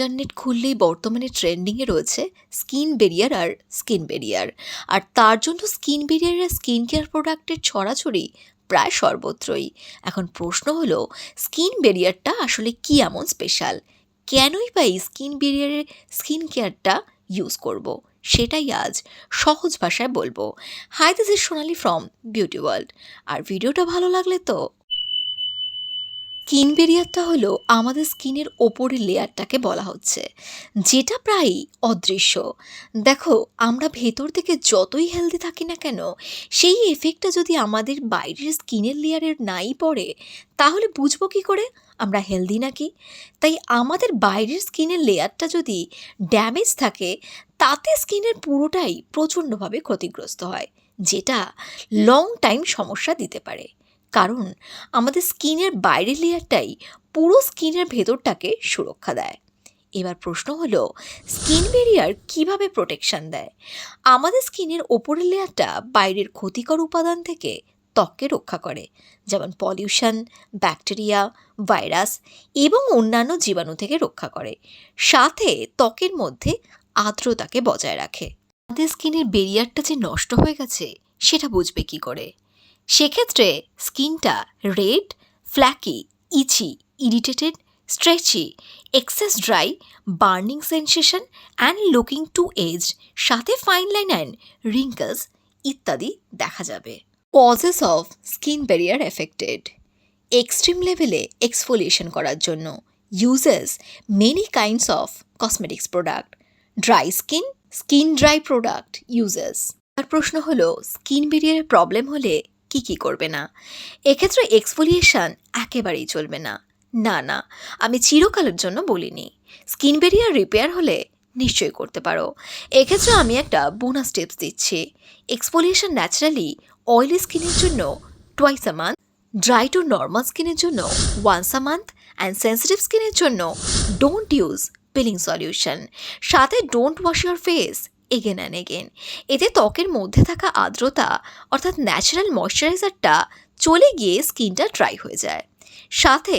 Internet খুললেই বর্তমানে ট্রেন্ডিংয়ে রয়েছে স্কিন বেরিয়ার আর স্কিন বেরিয়ার আর তার জন্য স্কিন বেরিয়ার আর স্কিন কেয়ার প্রোডাক্টের ছড়াছড়ি প্রায় সর্বত্রই। এখন প্রশ্ন হলো স্কিন বেরিয়ারটা আসলে কি এমন স্পেশাল কেনই বা এই স্কিন বেরিয়ারের স্কিন কেয়ারটা ইউজ করব? সেটাই আজ সহজ ভাষায় বলব। Hi this is Sonali from beauty world আর ভিডিওটা ভালো লাগলে তো স্কিন বেরিয়ারটা হলো আমাদের স্কিনের ওপরের লেয়ারটাকে বলা হচ্ছে, যেটা প্রায়ই অদৃশ্য। দেখো, আমরা ভেতর থেকে যতই হেলদি থাকি না কেন, সেই এফেক্টটা যদি আমাদের বাইরের স্কিনের লেয়ারের নাই পড়ে, তাহলে বুঝব কী করে? আমরা হেলদি নাকি? তাই আমাদের বাইরের স্কিনের লেয়ারটা যদি ড্যামেজ থাকে, তাতে স্কিনের পুরোটাই প্রচণ্ডভাবে ক্ষতিগ্রস্ত হয়, যেটা লং টাইম সমস্যা দিতে পারে। কারণ আমাদের স্কিনের বাইরের লেয়ারটাই পুরো স্কিনের ভেতরটাকে সুরক্ষা দেয়। এবার প্রশ্ন হলো, স্কিন বেরিয়ার কীভাবে প্রোটেকশন দেয়? আমাদের স্কিনের ওপরের লেয়ারটা বাইরের ক্ষতিকর উপাদান থেকে ত্বককে রক্ষা করে, যেমন পলিউশন ব্যাকটেরিয়া ভাইরাস এবং অন্যান্য জীবাণু থেকে রক্ষা করে। সাথে ত্বকের মধ্যে আর্দ্রতাকে বজায় রাখে। আমাদের স্কিনের বেরিয়ারটা যে নষ্ট হয়ে গেছে, সেটা বুঝবে কি করে? সেক্ষেত্রে স্কিনটা red, flaky, itchy, irritated, stretchy, excess dry, burning sensation, and looking to age, সাথে ফাইন লাইন অ্যান্ড রিঙ্কলস ইত্যাদি দেখা যাবে। Causes of skin barrier affected. Extreme লেভেলে এক্সফোলিয়েশন করার জন্য uses many kinds of cosmetics product. Dry skin skin dry product uses. আর প্রশ্ন হলো, skin ব্যারিয়ারের problem হলে কি কি করবে না? এক্ষেত্রে এক্সফোলিয়েশন একেবারেই চলবে না। না না, আমি চিরকালের জন্য বলিনি। স্কিন বেরিয়ার রিপেয়ার হলে নিশ্চয়ই করতে পারো। এক্ষেত্রে আমি একটা বোনাস টিপস দিচ্ছি। এক্সফোলিয়েশন ন্যাচারালি অয়েলি স্কিনের জন্য twice a month dry to normal স্কিনের জন্য once a month and sensitive স্কিনের জন্য ডোন্ট ইউজ পিলিং সলিউশন সাথে don't wash your face again and again এতে ত্বকের মধ্যে থাকা আর্দ্রতা, অর্থাৎ ন্যাচারাল ময়শ্চারাইজারটা চলে গিয়ে স্কিনটা ড্রাই হয়ে যায়। সাথে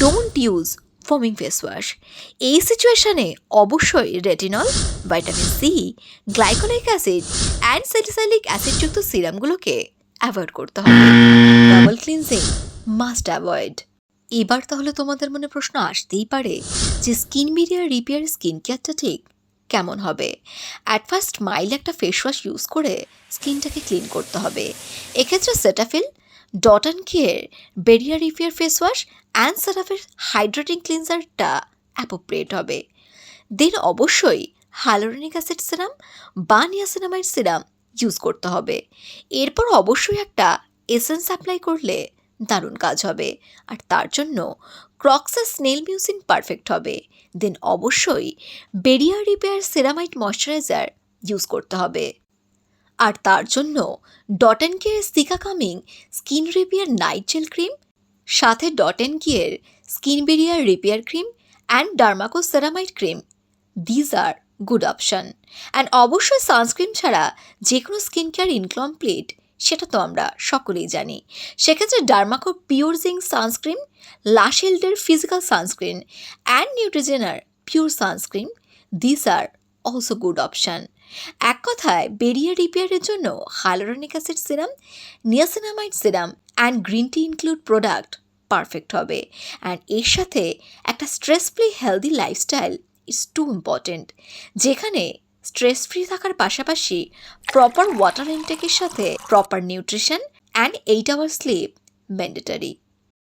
don't use foaming face wash এই সিচুয়েশানে অবশ্যই retinol vitamin C glycolic acid and salicylic অ্যাসিডযুক্ত সিরামগুলোকে অ্যাভয়েড করতে হবে। ডাবল ক্লিনজিং মাস্ট অ্যাভয়েড এবার তাহলে তোমাদের মনে প্রশ্ন আসতেই পারে যে স্কিন মিডিয়ার রিপেয়ার স্কিন কেয়ারটা ঠিক কেমন হবে? অ্যাট ফার্স্ট মাইল একটা ফেস ওয়াশ ইউজ করে স্কিনটাকে ক্লিন করতে হবে। এক্ষেত্রে Cetaphil dot and care barrier repair face wash and Cetaphil hydrating ক্লিনজারটা appropriate হবে। দেন অবশ্যই হাইলোরনিক অ্যাসিড সিরাম বা নিয়াসিনামাইড সিরাম ইউজ করতে হবে। এরপর অবশ্যই একটা এসেন্স অ্যাপ্লাই করলে দারুণ কাজ হবে। আর তার জন্য ক্রক্সের স্নেল মিউজিন পারফেক্ট হবে। দেন অবশ্যই barrier repair ceramide moisturizer use করতে হবে। আর তার জন্য Dot and Key cica calming skin repair night gel cream, সাথে Dot and Key skin barrier repair cream and Derma Co ceramide cream. These are good option and অবশ্যই sunscreen ছাড়া যে কোনো স্কিন কেয়ার ইনকমপ্লিট সেটা তো আমরা সকলেই জানি। সেক্ষেত্রে Derma Co pure zinc sunscreen লাশেল্ডের physical sunscreen, and নিউট্রিজেনার pure sunscreen this are also good option এক কথায়, বেরিয়ার রিপেয়ারের জন্য hyaluronic acid serum, niacinamide serum, and green tea include product perfect হবে। অ্যান্ড এর সাথে একটা stress free healthy lifestyle is too important যেখানে stress free থাকার পাশাপাশি প্রপার ওয়াটার ইনটেকের সাথে proper nutrition and eight hour sleep mandatory